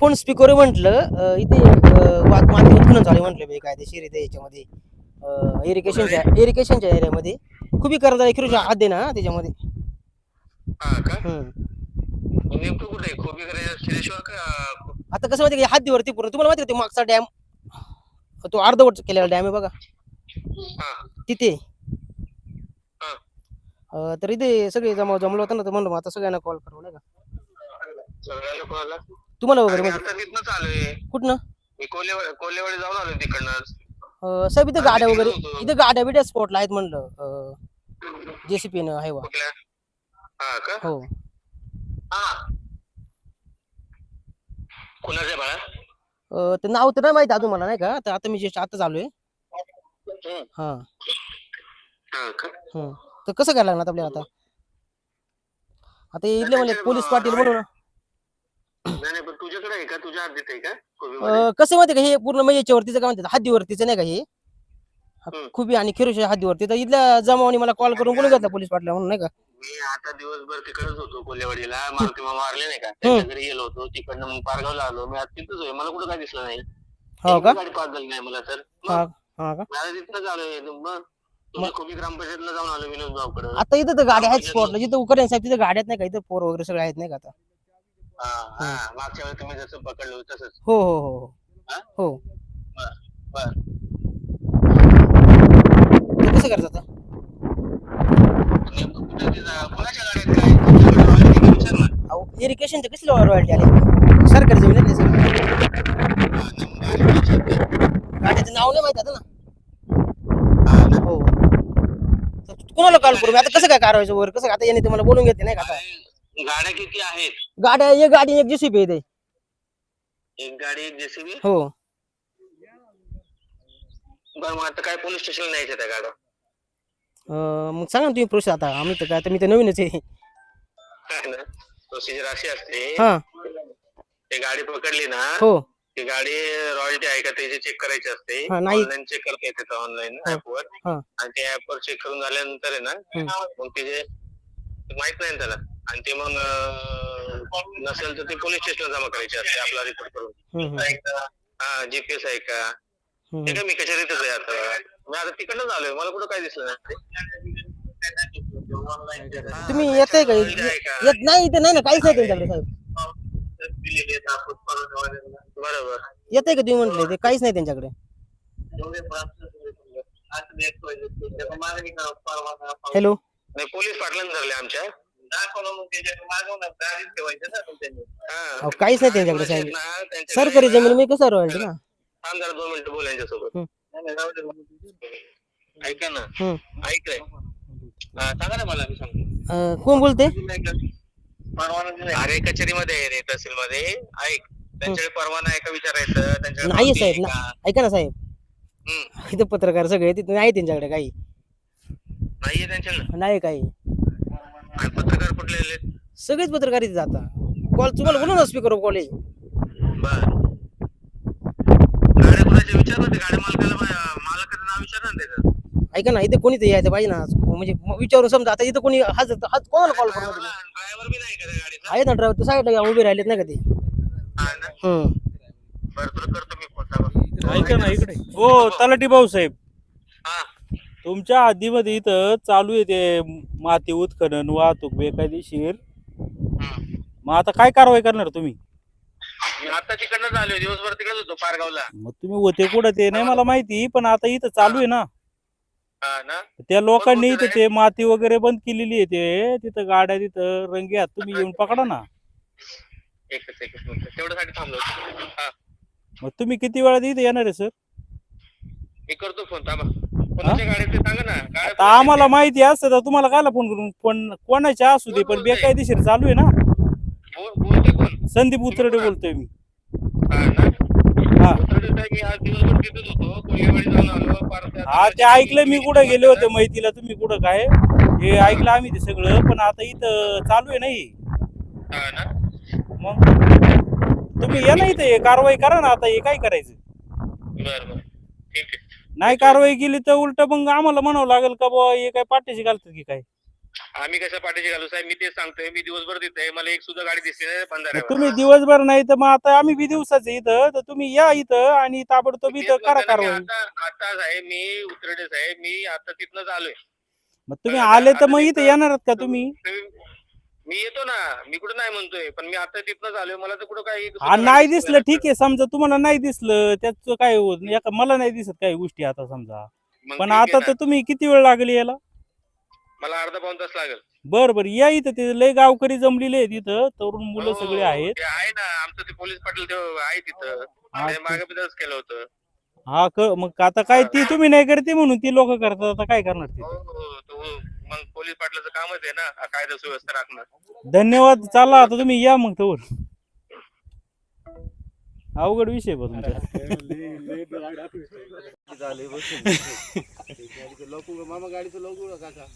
Phone speaker म्हटलं इथे माती उत्खनन झाले म्हटलं बे कायदेशीर इथे याच्यामध्ये. इरिगेशनच्या इरिगेशनच्या एरियामध्ये खूप करता किरुच्या हात दे ना त्याच्यामध्ये. नेमकं कुठे खोबी आता कसं माहिती हद्दीवरती पूर्ण तुम्हाला माहिती ते मागचा डॅम तो अर्धवट केलेला डॅम आहे बघा. तिथे. तर इथे सगळे जमा जमलो होतं ना तर म्हणलं आता सगळ्यांना कॉल करू नाही का? तुम्हाला वगैरे म्हणजे आता कुठनं? मी कोल्हेवाडी कोल्हेवाडी जाऊन आलो अं, साहेब इथे गाड्या वगैरे. इथे गाड्या बिड्या स्पॉटला आहेत म्हणलं. जेसीपी न आहे वा. कुठल्या? हा का? हो. हा. कुणाच्या बाळा? अं, ते नाव तर नाही माहिती अजून मला नाही का? तर आता मी जस्ट आता चालू आहे. हम्म. हा. हा का? हम्म. तर कसं करायला लागणार आपल्याला आता? आता इथले म्हणजे पोलीस पाटील म्हणून. नाही नाही पण तुझ्याकडे आहे का? तुझ्या हद्दीत आहे का? कोबी अं, कसं माहिती का? हे पूर्ण म्हणजे याच्यावरतीचं काय म्हणतात? हद्दीवरतीचं नाही का हे? हम्म. खुबी आणि खिरुच्या हद्दीवरती. तर इथल्या जमावणी मला कॉल करून बोलून घेतला पोलीस पाटला म्हणून नाही का? मी आता दिवसभर तिकडेच होतो कोल्हेवाडीला मारुती मामा मारले नाही का? त्यांच्या घरी गेलो होतो. तिकडनं मग पारगावला आलो. मी आता तिथंच आहे. मला कुठं काय दिसलं नाही. हो का? एकही गाडी पास झाली नाही मला तर हा हा का? मला तिथनंच आलोय मग? तुझ्या खोबी ग्रामपंचायतला जाऊन आलो विनोद भाऊकडे आता इथं तर गाड्या आहेत स्पॉटला जिथं साहेब तिथं गाड्यात नाही का? इथं पोर वगैरे सगळे आहेत नाही का आता? हा हा. मागच्या वेळेस तुम्ही जसं पकडलं होतं तसंच. हो हो हो हो. हा? हो. बर तर कसं करायचं आता? नेमकं कुठं ते जा- कोणाच्या गाड्यात काय? तुमच्याकडे आले की विचार ना अहो इरिगेशनचे कसले रॉयल्टी आले सरकारी जमीन आहेत सर हा, नाही मग गाडी विचार ते. गाड्याचं नाव नाही माहिती आता ना. हा. ना. हो तर कोणाला कॉल करू? मी आता कसं काय कारवायचं वगैरे कसं काय? आता याने तुम्हाला बोलून घेते नाही का आता? गाड्या किती आहेत? गाड्या एक गाडी एक जीसीबी आहे इथे. एक गाडी एक जेसीबी हो. बरं मग आता काय पोलीस स्टेशनला न्यायच्या त्या गाड्या? अं, मग सांगा ना तुम्ही प्रोसेस आता. आम्ही तर काय आता मी तर नवीनच आहे. ना. प्रोसिजर अशी असते. हा. ते गाडी पकडली ना हो. ती गाडी रॉयल्टी आहे का त्याची चेक करायची असते. हा, नाही. ऑनलाईन चेक करता येते ऑनलाईन हा, ऍपवर हा. आणि त्या ऍपवर चेक करून झाल्यानंतर आहे ना मग त्याचे माहीत नाही ना त्याला. आणि ते मग अं, नसेल तर ते पोलीस स्टेशनला जमा करायचे असते आपला रिपोर्ट करून. हा जीपीएस आहे का. ते काय मी कचेरीतच आहे आता? मी आता तिकडनं आलोय मला कुठं काय दिसलं नाही. तुम्ही येताय का? येत नाही इथे नाही ना काहीच नाही त्यांच्याकडे साहेब. बरोबर. येताय का तुम्ही म्हटले ते काहीच नाही त्यांच्याकडे. हॅलो? नाही पोलीस पाटलांनी धरले आमच्या. अहो, काहीच नाही त्यांच्याकडे साहेब सरकारी ना- जमीन मी कसं रॉयल्टी ना? जरा दोन मिनिटं बोल यांच्यासोबत. ऐका ना. ऐक रे हा, सांगा ना मला मी सांगतो. अं, कोण बोलते? अरे कचेरीमध्ये आहे रे तहसील मध्ये ऐक त्यांच्याकडे परवाना आहे का विचारायचं त्यांच्याकडे नाही पावती आहे साहेब का? ऐका ना साहेब. हम्म. इथे पत्रकार सगळे तिथे नाही त्यांच्याकडे काही. नाहीये त्यांच्याकडे? नाही काही. आणि कुठले आले सगळेच पत्रकार इथे जातात कॉल तुम्हाला बोलू ना स्पीकर कॉल आहे बर. गाड्या विचार ना ते गाड्या मालकाला मा- मालकाचं नाव विचार ना त्याचं ऐका ना इथे कोणी यायचं पाहिजे ना. म्हणजे म- विचारून समजा आता इथं कोणी हाच हाच कोणाला कॉल करू नका. ड्रायव्हर बी नाही का त्या गाडीचा? आहे ना ड्रायव्हर साईडला उभे राहिलेत नाही का ते? हा ना? हम्म. बरं तुला करतो मी फोन थांबा. ऐका ना इकडे. हो तलाठी भाऊसाहेब हा. तुमच्या हद्दीमध्ये इथं चालू आहे ते माती उत्खनन वाहतूक बेकायदेशीर. मग आता काय कारवाई करणार तुम्ही? मी आता तिकडनं आलोय दिवसभर तिकडेच होतो पारगावला. मग तुम्ही होते कुठं ते नाही मला माहिती पण आता इथं चालू आहे ना. हा ना. त्या लोकांनी इथं ते माती वगैरे बंद केलेली आहे ते. तिथं गाड्या तिथं रंगे हात तुम्ही येऊन पकडा ना. एकच एकच मिनिट. तेवढ्यासाठी थांबलो होतो. हा. मग तुम्ही किती वेळात इथे येणार आहे सर? मी करतो फोन थांबा. ते आता आम्हाला माहिती असतं तर तुम्हाला कायला फोन करून पण कोणाच्या असू दे पण बेकायदेशीर चालू आहे ना. संदीप उतरडे बोलतोय मी. हा ते ऐकलं मी कुठं गेले होते माहितीला. तुम्ही कुठं काय? हे ऐकलं आम्ही ते सगळं पण आता इथं चालू आहे नाही ना. मग? तुम्ही या ना इथं हे कारवाई करा ना आता हे काय करायचं? बरं बरं. ठीक आहे. नाही कारवाई केली तर उलट मग आम्हाला म्हणावं लागेल का बुवा हे काय पाठीशी घालतात की काय? आम्ही कशा पाठीशी घालू? साहेब मी तेच सांगतोय मी दिवसभर तिथे मला एक सुद्धा गाडी दिसली नाही बंधाऱ्यावर. तुम्ही दिवसभर नाही तर मग आता आम्ही बी दिवसाच इथं तर तुम्ही या इथं आणि ताबडतोब इथं करा कारवाई. आता साहेब मी उतरडे साहेब मी आता तिथनच आलोय. मग तुम्ही आले तर मग इथं येणार का तुम्ही मी येतो ना मी कुठं नाही म्हणतोय पण मी आता तिथनच आलोय मला तर कुठं काही हा नाही दिसलं ठीक आहे समजा तुम्हाला नाही दिसलं त्याचं काय होत नाही. एका- मला नाही दिसत काही गोष्टी आता समजा. मग पण ठीक आहे आता ना. तर तुम्ही किती वेळ लागेल याला? मला अर्धा पाऊन तास लागेल. बर बर या इथं ते लय गावकरी जमलेले आहेत इथं तरुण मुलं हो, सगळे आहेत. ते आहे ना आमचं ते पोलीस पाटील ते आहे तिथं हा, ते मागे बी तसंच केलं होतं. हा क मग आता काय ती तुम्ही नाही करते म्हणून ती लोक करतात आता काय करणार ते हो हो तो मग पोलीस पाटलाचं कामच आहे ना कायदा सुव्यवस्था राखणं. धन्यवाद चाला आता तुम्ही या मग तवर. अवघड विषय बा तुमचा. मामा गाडीचं लवकर काका.